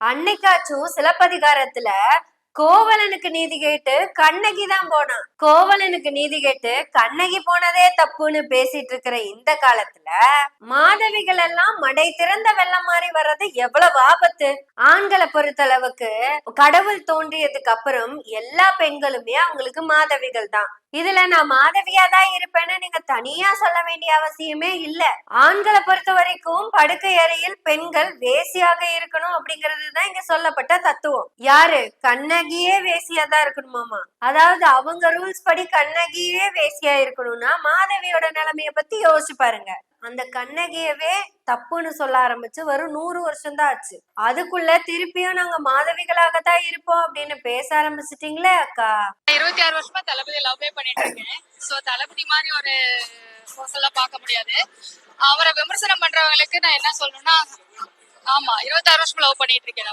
அன்னைக்காச்சும் சிலப்பதிகாரத்துல கோவலனுக்கு நீதி கேட்டு கண்ணகி தான் போனான். கோவலனுக்கு நீதி கேட்டு கண்ணகி போனதே தப்புன்னு பேசிட்டு இருக்கிற இந்த காலத்துல மாதவிகள் எல்லாம் மடை திறந்த வெள்ளம் மாதிரி வர்றது எவ்வளவு ஆபத்து? ஆண்களை பொறுத்தளவுக்கு கடவுள் தோன்றியதுக்கு அப்புறம் எல்லா பெண்களுமே அவங்களுக்கு மாதவிகள் தான். இதுல நான் மாதவியா தான் இருப்பேன்னு நீங்க தனியா சொல்ல வேண்டிய அவசியமே இல்ல. ஆண்களை பொறுத்த வரைக்கும் படுக்கை அறையில் பெண்கள் வேசியாக இருக்கணும் அப்படிங்கிறது தான் இங்க சொல்லப்பட்ட தத்துவம். யாரு? கண்ணகியே வேசியா தான் இருக்கணுமாமா அதாவது அவங்க ரூல்ஸ் படி கண்ணகியே வேசியா இருக்கணும்னா மாதவியோட நிலைமைய பத்தி யோசிச்சு பாருங்க. அந்த கண்ணகியவே தப்புன்னு சொல்ல ஆரம்பிச்சு வரும் நூறு வருஷம் தான் ஆச்சு. அதுக்குள்ள திருப்பியும் நாங்க மாதவிகளாக தான் இருப்போம் அப்படின்னு பேச ஆரம்பிச்சிட்டீங்களே அக்கா? இருபத்தி ஆறு வருஷமா தளபதி லவ்வே பண்ணிட்டு இருக்கேன். சோ தளபதி மாதிரி ஒரு பர்சன்லாம் பார்க்க முடியாது. அவரை விமர்சனம் பண்றவங்களுக்கு நான் என்ன சொல்லணும்னா ஆமா இருபத்தாறு வருஷமா லவ் பண்ணிட்டு இருக்கேன்